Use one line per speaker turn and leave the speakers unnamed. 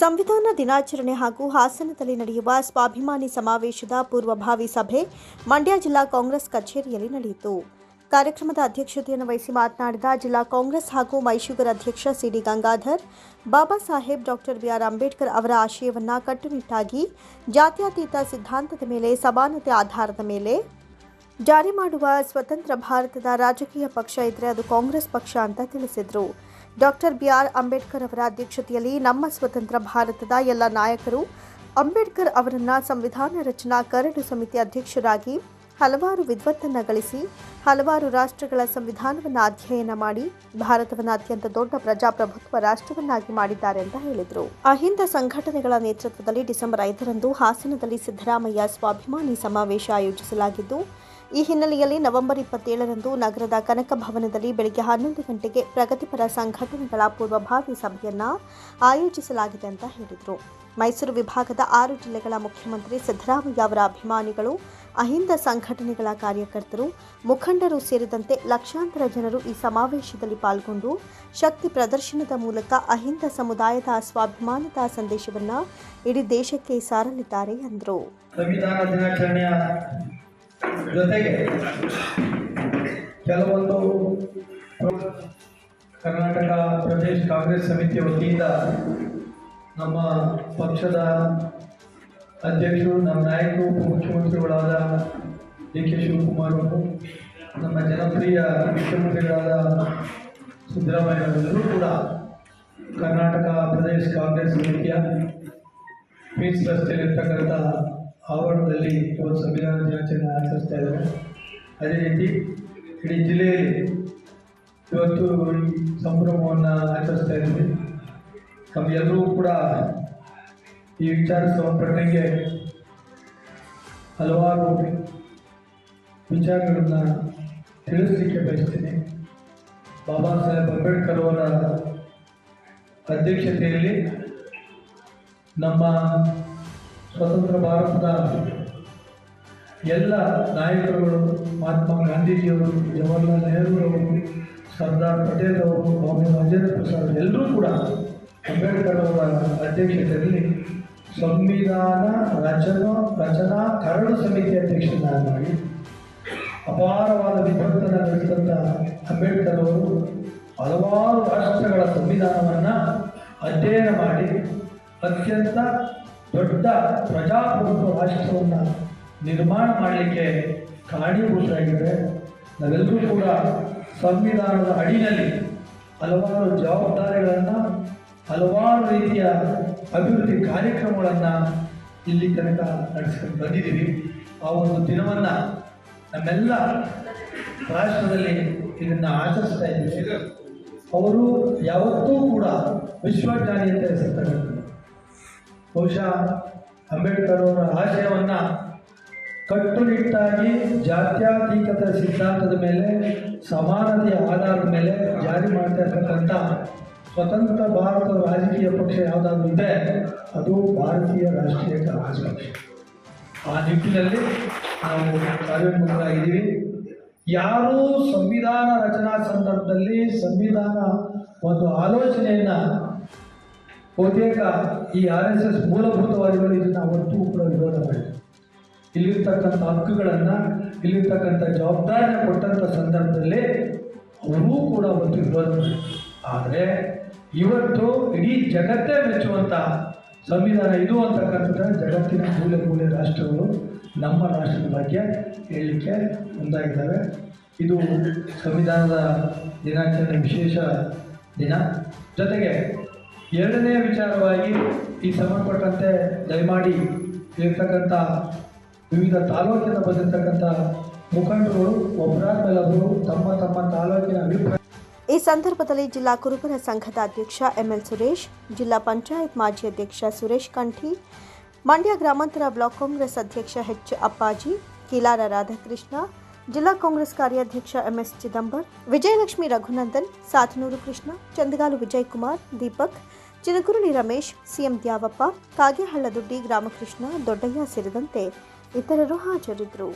ಸಂವಿಧಾನ ದಿನಾಚರಣೆ ಹಾಗೂ ಹಾಸನದಲ್ಲಿ ನಡೆಯುವ ಸ್ವಾಭಿಮಾನಿ ಸಮಾವೇಶದ ಪೂರ್ವಭಾವಿ ಸಭೆ ಮಂಡ್ಯ ಜಿಲ್ಲಾ ಕಾಂಗ್ರೆಸ್ ಕಚೇರಿಯಲ್ಲಿ ನಡೆಯಿತು. ಕಾರ್ಯಕ್ರಮದ ಅಧ್ಯಕ್ಷತೆಯನ್ನು ವಹಿಸಿ ಮಾತನಾಡಿದ ಜಿಲ್ಲಾ ಕಾಂಗ್ರೆಸ್ ಹಾಗೂ ಮೈಶುಗರ್ ಅಧ್ಯಕ್ಷ CD Gangadhar, Baba Saheb, doctor BR Ambedkar ಅವರ ಆಶಯವನ್ನು ಕಟ್ಟುನಿಟ್ಟಾಗಿ ಜಾತ್ಯತೀತ ಸಿದ್ಧಾಂತದ ಮೇಲೆ, ಸಮಾನತೆ ಆಧಾರದ ಮೇಲೆ ಜಾರಿ ಮಾಡುವ ಸ್ವತಂತ್ರ ಭಾರತದ ರಾಜಕೀಯ ಪಕ್ಷ ಇದ್ರೆ ಅದು ಕಾಂಗ್ರೆಸ್ ಪಕ್ಷ ಅಂತ ತಿಳಿಸಿದರು. ಡಾಕ್ಟರ್ ಬಿಆರ್ ಅಂಬೇಡ್ಕರ್ ಅವರ ಅಧ್ಯಕ್ಷತೆಯಲ್ಲಿ ನಮ್ಮ ಸ್ವತಂತ್ರ ಭಾರತದ ಎಲ್ಲ ನಾಯಕರು ಅಂಬೇಡ್ಕರ್ ಅವರನ್ನ ಸಂವಿಧಾನ ರಚನಾ ಕರಡು ಸಮಿತಿ ಅಧ್ಯಕ್ಷರಾಗಿ ಹಲವಾರು ವಿದ್ವತ್ತನ್ನು ಗಳಿಸಿ, ಹಲವಾರು ರಾಷ್ಟ್ರಗಳ ಸಂವಿಧಾನವನ್ನು ಅಧ್ಯಯನ ಮಾಡಿ, ಭಾರತವನ್ನು ಅತ್ಯಂತ ದೊಡ್ಡ ಪ್ರಜಾಪ್ರಭುತ್ವ ರಾಷ್ಟ್ರವನ್ನಾಗಿ ಮಾಡಿದ್ದಾರೆ ಅಂತ ಹೇಳಿದರು. ಅಹಿಂದ ಸಂಘಟನೆಗಳ ನೇತೃತ್ವದಲ್ಲಿ ಡಿಸೆಂಬರ್ ಐದರಂದು ಹಾಸನದಲ್ಲಿ ಸಿದ್ದರಾಮಯ್ಯ ಸ್ವಾಭಿಮಾನಿ ಸಮಾವೇಶ ಆಯೋಜಿಸಲಾಗಿದ್ದು ಈ ಹಿನ್ನೆಲೆಯಲ್ಲಿ ನವೆಂಬರ್ ಇಪ್ಪತ್ತೇಳರಂದು ನಗರದ ಕನಕ ಭವನದಲ್ಲಿ ಬೆಳಗ್ಗೆ ಹನ್ನೊಂದು ಗಂಟೆಗೆ ಪ್ರಗತಿಪರ ಸಂಘಟನೆಗಳ ಪೂರ್ವಭಾವಿ ಸಭೆಯನ್ನು ಆಯೋಜಿಸಲಾಗಿದೆ ಅಂತ ಹೇಳಿದರು. ಮೈಸೂರು ವಿಭಾಗದ ಆರು ಜಿಲ್ಲೆಗಳ ಮುಖ್ಯಮಂತ್ರಿ ಸಿದ್ದರಾಮಯ್ಯ ಅವರ ಅಭಿಮಾನಿಗಳು, ಅಹಿಂದ ಸಂಘಟನೆಗಳ ಕಾರ್ಯಕರ್ತರು, ಮುಖಂಡರು ಸೇರಿದಂತೆ ಲಕ್ಷಾಂತರ ಜನರು ಈ ಸಮಾವೇಶದಲ್ಲಿ ಪಾಲ್ಗೊಂಡು ಶಕ್ತಿ ಪ್ರದರ್ಶನದ ಮೂಲಕ ಅಹಿಂದ ಸಮುದಾಯದ ಸ್ವಾಭಿಮಾನದ ಸಂದೇಶವನ್ನು ಇಡೀ ದೇಶಕ್ಕೆ ಸಾರಲಿದ್ದಾರೆ ಎಂದರು.
ಜೊತೆಗೆ ಕೆಲವೊಂದು ಕರ್ನಾಟಕ ಪ್ರದೇಶ ಕಾಂಗ್ರೆಸ್ ಸಮಿತಿಯ ವತಿಯಿಂದ ನಮ್ಮ ಪಕ್ಷದ ಅಧ್ಯಕ್ಷರು, ನಮ್ಮ ನಾಯಕರು ಉಪಮುಖ್ಯಮಂತ್ರಿಗಳಾದ ಡಿ ಕೆ ಶಿವಕುಮಾರ್ ಅವರು, ನಮ್ಮ ಜನಪ್ರಿಯ ಮುಖ್ಯಮಂತ್ರಿಗಳಾದ ಸಿದ್ದರಾಮಯ್ಯ ಕೂಡ ಕರ್ನಾಟಕ ಪ್ರದೇಶ ಕಾಂಗ್ರೆಸ್ ಸಮಿತಿಯ ಪೀಸ್ ರಸ್ತೆಯಲ್ಲಿರ್ತಕ್ಕಂಥ ಆವರಣದಲ್ಲಿ ಇವತ್ತು ಸಂವಿಧಾನ ದಿನಾಚರಣೆ ಆಚರಿಸ್ತಾ ಇದ್ದಾರೆ. ಅದೇ ರೀತಿ ಇಡೀ ಜಿಲ್ಲೆಯಲ್ಲಿ ಇವತ್ತು ಸಂಭ್ರಮವನ್ನು ಆಚರಿಸ್ತಾ ಇದ್ದೀವಿ. ನಮಗೆಲ್ಲರೂ ಕೂಡ ಈ ವಿಚಾರ ಸಂಘಟನೆಗೆ ಹಲವಾರು ವಿಚಾರಗಳನ್ನು ತಿಳಿಸಲಿಕ್ಕೆ ಬಯಸ್ತೀನಿ. ಬಾಬಾ ಸಾಹೇಬ್ ಅಂಬೇಡ್ಕರ್ ಅವರ ಅಧ್ಯಕ್ಷತೆಯಲ್ಲಿ ನಮ್ಮ ಸ್ವತಂತ್ರ ಭಾರತದ ಎಲ್ಲ ನಾಯಕರುಗಳು, ಮಹಾತ್ಮ ಗಾಂಧೀಜಿಯವರು, ಜವಾಹರ್ಲಾಲ್ ನೆಹರೂರವರು ಸರ್ದಾರ್ ಪಟೇಲ್ ಅವರು, ಸ್ವಾಮಿ ರಾಜೇಂದ್ರ ಪ್ರಸಾದ್ ಎಲ್ಲರೂ ಕೂಡ ಅಂಬೇಡ್ಕರ್ ಅವರ ಅಧ್ಯಕ್ಷತೆಯಲ್ಲಿ ಸಂವಿಧಾನ ರಚನಾ ರಚನಾ ಕರಡು ಸಮಿತಿ ಅಧ್ಯಕ್ಷನಾಗಿ ಅಪಾರವಾದ ವಿಭಕ್ತನ ನಡೆಸಿದಂಥ ಅಂಬೇಡ್ಕರ್ ಅವರು ಹಲವಾರು ರಾಷ್ಟ್ರಗಳ ಸಂವಿಧಾನವನ್ನು ಅಧ್ಯಯನ ಮಾಡಿ ಅತ್ಯಂತ ದೊಡ್ಡ ಪ್ರಜಾಪ್ರಭುತ್ವ ರಾಷ್ಟ್ರವನ್ನು ನಿರ್ಮಾಣ ಮಾಡಲಿಕ್ಕೆ ಕಾರಣೀಭೂತರಾಗಿದ್ದಾರೆ. ನಾವೆಲ್ಲರೂ ಕೂಡ ಸಂವಿಧಾನದ ಅಡಿನಲ್ಲಿ ಹಲವಾರು ಜವಾಬ್ದಾರಿಗಳನ್ನು, ಹಲವಾರು ರೀತಿಯ ಅಭಿವೃದ್ಧಿ ಕಾರ್ಯಕ್ರಮಗಳನ್ನು ಇಲ್ಲಿ ತನಕ ನಡೆಸ್ಕೊಂಡು ಬಂದಿದ್ದೀವಿ. ಆ ಒಂದು ದಿನವನ್ನು ನಮ್ಮೆಲ್ಲ ರಾಷ್ಟ್ರದಲ್ಲಿ ಇದನ್ನು ಆಚರಿಸ್ತಾ ಇದ್ದೀವಿ. ಅವರು ಯಾವತ್ತೂ ಕೂಡ ವಿಶ್ವಜ್ಞಾನಿ ಅಂತ ಹೆಸರು ಬಹುಶಃ ಅಂಬೇಡ್ಕರ್ ಅವರ ಆಶಯವನ್ನು ಕಟ್ಟುನಿಟ್ಟಾಗಿ ಜಾತ್ಯತೀತದ ಸಿದ್ಧಾಂತದ ಮೇಲೆ, ಸಮಾನತೆಯ ಆಧಾರದ ಮೇಲೆ ಜಾರಿ ಮಾಡ್ತಾ ಸ್ವತಂತ್ರ ಭಾರತದ ರಾಜಕೀಯ ಪಕ್ಷ ಯಾವುದಾದ್ರೂ ಇದೆ, ಅದು ಭಾರತೀಯ ರಾಷ್ಟ್ರೀಯ ಕಾಂಗ್ರೆಸ್ ಪಕ್ಷ. ಆ ನಿಟ್ಟಿನಲ್ಲಿ ನಾವು ಕಾರ್ಯೋನ್ಮುಖರಾಗಿದ್ದೀವಿ ಯಾರು ಸಂವಿಧಾನ ರಚನಾ ಸಂದರ್ಭದಲ್ಲಿ ಸಂವಿಧಾನ ಒಂದು ಆಲೋಚನೆಯನ್ನು ಬಹುತೇಕ ಈ ಆರ್ ಎಸ್ ಎಸ್ ಮೂಲಭೂತವಾದಿಗಳು ಇದನ್ನು ಅವತ್ತೂ ಕೂಡ ವಿರೋಧ ಮಾಡಿದ್ರು. ಇಲ್ಲಿರ್ತಕ್ಕಂಥ ಹಕ್ಕುಗಳನ್ನು, ಇಲ್ಲಿರ್ತಕ್ಕಂಥ ಜವಾಬ್ದಾರಿಯನ್ನು ಕೊಟ್ಟಂಥ ಸಂದರ್ಭದಲ್ಲಿ ಅವರೂ ಕೂಡ ಒಂದು ವಿರೋಧ ಆದರೆ ಇವತ್ತು ಇಡೀ ಜಗತ್ತೇ ಮೆಚ್ಚುವಂಥ ಸಂವಿಧಾನ ಇದು ಅಂತಕ್ಕಂಥದ್ದನ್ನು ಜಗತ್ತಿನ ಮೂಲೆ ಮೂಲೆ ರಾಷ್ಟ್ರಗಳು ನಮ್ಮ ರಾಷ್ಟ್ರದ ಬಗ್ಗೆ ಹೇಳಲಿಕ್ಕೆ ಮುಂದಾಗಿದ್ದಾವೆ. ಇದು ಸಂವಿಧಾನದ ದಿನಾಚರಣೆ ವಿಶೇಷ ದಿನ. ಜೊತೆಗೆ ಎರಡನೇ ವಿಚಾರವಾಗಿ ಈ ಸಂಬಂಧಪಟ್ಟಂತೆ ದಯಮಾಡಿ ಇರ್ತಕ್ಕಂಥ ವಿವಿಧ ತಾಲೂಕಿನ ಬಂದಿರತಕ್ಕಂಥ ಮುಖಂಡರು ಒಬ್ಬರಾದ್ಮೇಲೆ ಒಬ್ಬರು ತಮ್ಮ ತಮ್ಮ ತಾಲೂಕಿನ ಅಭಿಪ್ರಾಯ
ಈ ಸಂದರ್ಭದಲ್ಲಿ ಜಿಲ್ಲಾ ಕುರುಬರ ಸಂಘದ ಅಧ್ಯಕ್ಷ ಎಂಎಲ್ ಸುರೇಶ್, ಜಿಲ್ಲಾ ಪಂಚಾಯತ್ ಮಾಜಿ ಅಧ್ಯಕ್ಷ ಸುರೇಶ್ ಕಂಠಿ, ಮಂಡ್ಯ ಗ್ರಾಮಾಂತರ ಬ್ಲಾಕ್ ಕಾಂಗ್ರೆಸ್ ಅಧ್ಯಕ್ಷ ಎಚ್ ಅಪ್ಪಾಜಿ, ಕೀಲಾರ ರಾಧಾಕೃಷ್ಣ, ಜಿಲ್ಲಾ ಕಾಂಗ್ರೆಸ್ ಕಾರ್ಯಾಧ್ಯಕ್ಷ ಎಂಎಸ್ ಚಿದಂಬರ್, ವಿಜಯಲಕ್ಷ್ಮಿ ರಘುನಂದನ್, ಸಾತನೂರು ಕೃಷ್ಣ, ಚಂದಗಾಲು ವಿಜಯಕುಮಾರ್, ದೀಪಕ್ ಚಿನಕುರುಳಿ ರಮೇಶ್, ಸಿಎಂ ದ್ಯಾವಪ್ಪ ಕಾಗೆಹಳ್ಳದುಡ್ಡಿ ರಾಮಕೃಷ್ಣ ದೊಡ್ಡಯ್ಯ ಸೇರಿದಂತೆ ಇತರರು ಹಾಜರಿದ್ದರು.